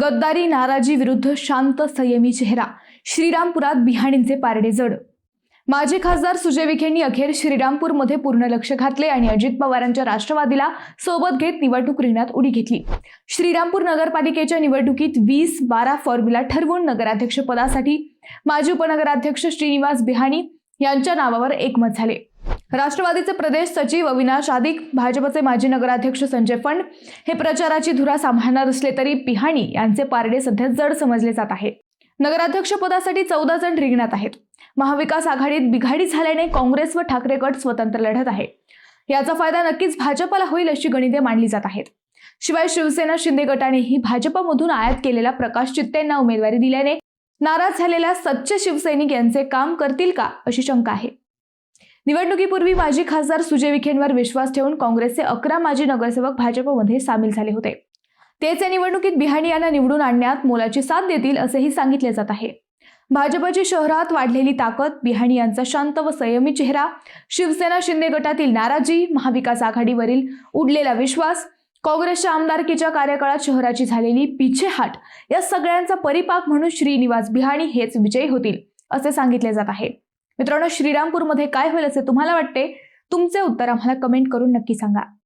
गद्दारी नाराजी विरुद्ध शांत संयमी चेहरा. श्रीरामपुरात बिहाणींचे पारडे जड. माजी खासदार सुजय विखेंनी अखेर श्रीरामपूरमध्ये पूर्ण लक्ष घातले आणि अजित पवारांच्या राष्ट्रवादीला सोबत घेत निवडणूक रिंगणात उडी घेतली. श्रीरामपूर नगरपालिकेच्या निवडणुकीत वीस बारा फॉर्म्युला ठरवून नगराध्यक्ष पदासाठी माजी उपनगराध्यक्ष श्रीनिवास बिहाणी यांच्या नावावर एकमत झाले. राष्ट्रवादीचे प्रदेश सचिव अविनाश आदिक भाजपचे माजी नगराध्यक्ष संजय फंड हे प्रचाराची धुरा सांभाळणार असले तरी पिहाणी यांचे पारडे सध्या जड समजले जात आहे नगराध्यक्ष पदासाठी चौदा जण रिंगणात आहेत. महाविकास आघाडीत बिघाडी झाल्याने काँग्रेस व ठाकरे गट स्वतंत्र लढत आहे. याचा फायदा नक्कीच भाजपला होईल अशी गणिते मांडली जात आहेत. शिवाय शिवसेना शिंदे गटानेही भाजपमधून आयात केलेला प्रकाश चित्तेंना उमेदवारी दिल्याने नाराज झालेल्या सच्चे शिवसैनिक यांचे काम करतील का अशी शंका आहे. निवडणुकीपूर्वी माजी खासदार सुजय विखेंवर विश्वास ठेवून काँग्रेसचे अकरा माजी नगरसेवक भाजपमध्ये सामील झाले होते. तेच या निवडणुकीत बिहाणी यांना निवडून आणण्यात मोलाची साथ देतील असेही सांगितले जात आहे. भाजपची शहरात वाढलेली ताकद बिहाणी यांचा शांत व संयमी चेहरा शिवसेना शिंदे गटातील नाराजी महाविकास आघाडीवरील उडलेला विश्वास काँग्रेसच्या आमदारकीच्या कार्यकाळात शहराची झालेली पिछेहाट या सगळ्यांचा परिपाक म्हणून श्रीनिवास बिहाणी हेच विजयी होतील असे सांगितले जात आहे. मित्रांनो श्रीरामपूरमध्ये काय होईल असे तुम्हाला वाटते? तुमचे उत्तर आम्हाला कमेंट करून नक्की सांगा.